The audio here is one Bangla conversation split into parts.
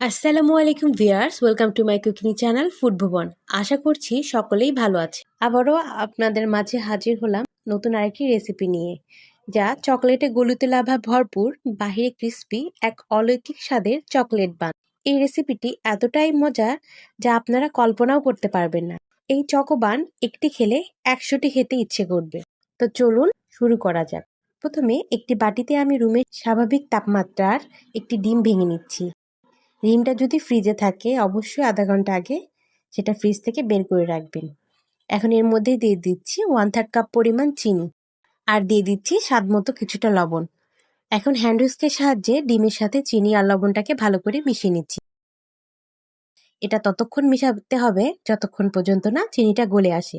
আসসালামু আলাইকুম viewers, welcome to my cooking channel food Bhuban. আশা করছি সকলেই ভালো আছে। আবারও আপনাদের মাঝে হাজির হলাম নতুন আরেকটি রেসিপি নিয়ে, যা চকলেটে গলুতে লাভা ভরপুর, বাহিরে ক্রিস্পি এক অলৌকিক স্বাদের চকলেট বান এই রেসিপিটি এতটাই মজা যা আপনারা কল্পনাও করতে পারবেন না। এই চকোবান একটি খেলে একশোটি খেতে ইচ্ছে করবে। তো চলুন শুরু করা যাক। প্রথমে একটি বাটিতে আমি রুমের স্বাভাবিক তাপমাত্রার একটি ডিম ভেঙে নিচ্ছি। ডিমটা যদি ফ্রিজে থাকে, অবশ্যই আধা ঘণ্টা আগে সেটা ফ্রিজ থেকে বের করে রাখবেন। এখন এর মধ্যে দিয়ে দিচ্ছি ওয়ান থার্ড কাপ পরিমাণ চিনি আর দিয়ে দিচ্ছি স্বাদ মতো কিছুটা লবণ। এখন হ্যান্ড সাহায্যে ডিমের সাথে চিনি আর লবণটাকে ভালো করে মিশিয়ে নিচ্ছি। এটা ততক্ষণ মিশাতে হবে, যতক্ষণ পর্যন্ত না চিনিটা গলে আসে।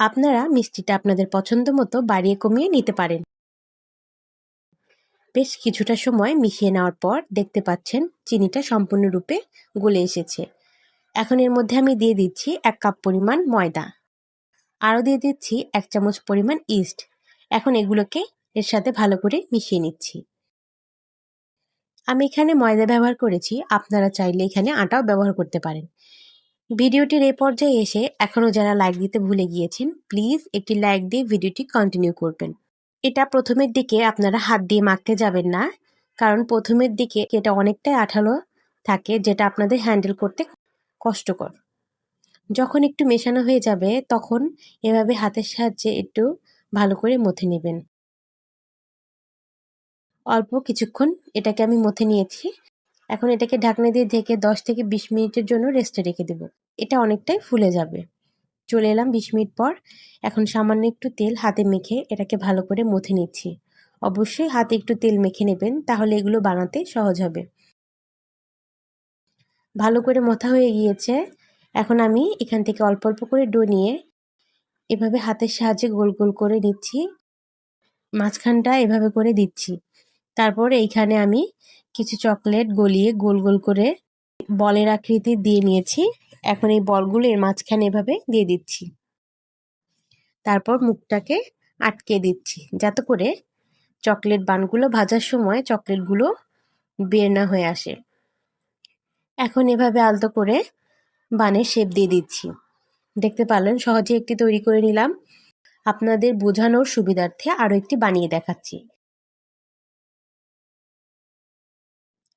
আপনারা মিষ্টিটা আপনাদের পছন্দ মতো বাড়িয়ে কমিয়ে নিতে পারেন। বেশ কিছুটা সময় মিশিয়ে নেওয়ার পর দেখতে পাচ্ছেন চিনিটা সম্পূর্ণরূপে গলে এসেছে। এখন এর মধ্যে আমি দিয়ে দিচ্ছি এক কাপ পরিমাণ ময়দা। আরও দিয়ে দিচ্ছি এক চামচ পরিমাণ ইস্ট। এখন এগুলোকে এর সাথে ভালো করে মিশিয়ে নিচ্ছি। আমি এখানে ময়দা ব্যবহার করেছি, আপনারা চাইলে এখানে আটাও ব্যবহার করতে পারেন। ভিডিওটির এই পর্যায়ে এসে এখনও যারা লাইক দিতে ভুলে গিয়েছেন, প্লিজ একটি লাইক দিয়ে ভিডিওটি কন্টিনিউ করবেন। এটা প্রথমের দিকে আপনারা হাত দিয়ে মাখতে যাবেন না, কারণ প্রথমের দিকে এটা অনেকটাই আঠালো থাকে, যেটা আপনাদের হ্যান্ডেল করতে কষ্টকর। যখন একটু মেশানো হয়ে যাবে, তখন এভাবে হাতের সাহায্যে একটু ভালো করে মথে নেবেন। অল্প কিছুক্ষণ এটাকে আমি মথে নিয়েছি। এখন এটাকে ঢাকনা দিয়ে ঢেকে দশ থেকে বিশ মিনিটের জন্য রেস্টে রেখে দেব। এটা অনেকটাই ফুলে যাবে। চলে এলাম বিশ মিনিট পর। এখন সামান্য একটু তেল হাতে মেখে এটাকে ভালো করে মথে নিচ্ছি। অবশ্যই হাতে একটু তেল মেখে নেবেন, তাহলে এগুলো বানাতে সহজ হবে। ভালো করে মথা হয়ে গিয়েছে। এখন আমি এখান থেকে অল্প অল্প করে ডো নিয়ে এভাবে হাতের সাহায্যে গোল গোল করে নিচ্ছি। মাঝখানটা এভাবে করে দিচ্ছি। তারপর এইখানে আমি কিছু চকলেট গলিয়ে গোল গোল করে বলের আকৃতি দিয়ে নিয়েছি। এখন এই বলগুলো এর মাঝখানে এভাবে দিয়ে দিচ্ছি। তারপর মুখটাকে আটকে দিচ্ছি যাতে করে চকলেট বানগুলো ভাজার সময় চকলেটগুলো বের না হয়ে আসে। এখন এভাবে আলতো করে বানের শেপ দিয়ে দিচ্ছি। দেখতে পারলেন, সহজে একটি তৈরি করে নিলাম। আপনাদের বোঝানোর সুবিধার্থে আরও একটি বানিয়ে দেখাচ্ছি।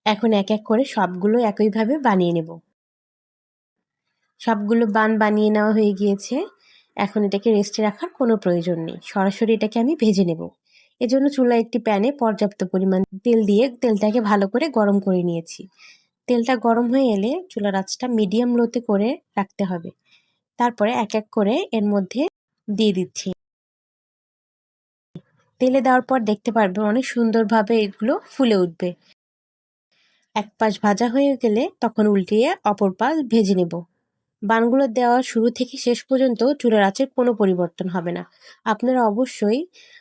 এখন এক এক করে সবগুলো একইভাবে বানিয়ে নেব। সবগুলো বান বানিয়ে নেওয়া হয়ে গিয়েছে। এখন এটাকে রেস্টে রাখার কোনো প্রয়োজন নেই। সরাসরি এটাকে আমি ভেজে নেব। এজন্য চুলা একটি প্যানে পর্যাপ্ত পরিমাণ তেল দিয়ে তেলটাকে ভালো করে গরম করে নিয়েছি। তেলটা গরম হয়ে এলে চুলার আঁচটা মিডিয়াম লোতে করে রাখতে হবে। তারপরে এক এক করে এর মধ্যে দিয়ে দিচ্ছি। তেলে দেওয়ার পর দেখতে পারবে অনেক সুন্দরভাবে এগুলো ফুলে উঠবে। এক পাশ ভাজা হয়ে গেলে তখন উল্টিয়ে অপর পাশ ভেজে নেব। বানগুলো দেওয়া শুরু থেকে শেষ পর্যন্ত চুলার আঁচের কোনো পরিবর্তন হবে না। আপনারা অবশ্যই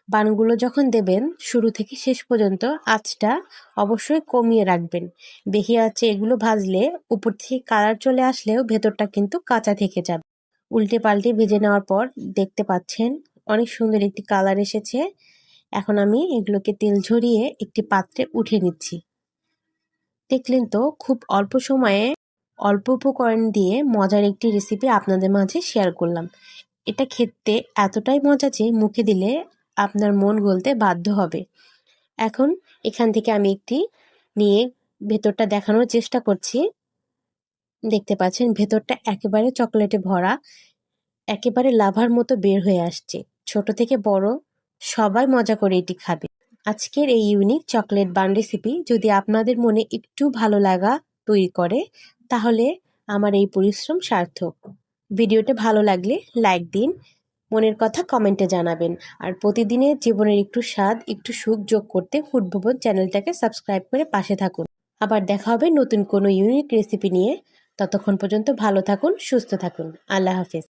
বানগুলো যখন দেবেন, শুরু থেকে শেষ পর্যন্ত আঁচটা অবশ্যই কমিয়ে রাখবেন। বেশি আছে এগুলো ভাজলে উপর থেকে কালার চলে আসলেও ভেতরটা কিন্তু কাঁচা থেকে যাবে। উল্টে পাল্টে ভেজে নেওয়ার পর দেখতে পাচ্ছেন অনেক সুন্দর একটি কালার এসেছে। এখন আমি এগুলোকে তেল ঝরিয়ে একটি পাত্রে উঠে নিচ্ছি। দেখলেন তো, খুব অল্প সময়ে অল্প উপকরণ দিয়ে মজার একটি রেসিপি আপনাদের মাঝে শেয়ার করলাম। এটা খেতে এতটাই মজা যে মুখে দিলে আপনার মন গলতে বাধ্য হবে। এখন এখান থেকে আমি একটি নিয়ে ভেতরটা দেখানোর চেষ্টা করছি। দেখতে পাচ্ছেন ভেতরটা একেবারে চকলেটে ভরা, একেবারে লাভার মতো বের হয়ে আসছে। ছোট থেকে বড় সবাই মজা করে এটি খাবে। আজকের এই ইউনিক চকলেট বান রেসিপি যদি আপনাদের মনে একটু ভালো লাগা তৈরি করে তাহলে আমার এই পরিশ্রম সার্থক। ভিডিওটা ভালো লাগলে লাইক দিন, মনের কথা কমেন্টে জানাবেন, আর প্রতিদিনের জীবনের একটু স্বাদ, একটু সুখ যোগ করতে ফুটভবন চ্যানেলটাকে সাবস্ক্রাইব করে পাশে থাকুন। আবার দেখা হবে নতুন কোনো ইউনিক রেসিপি নিয়ে। ততক্ষণ পর্যন্ত ভালো থাকুন, সুস্থ থাকুন। আল্লাহ হাফেজ।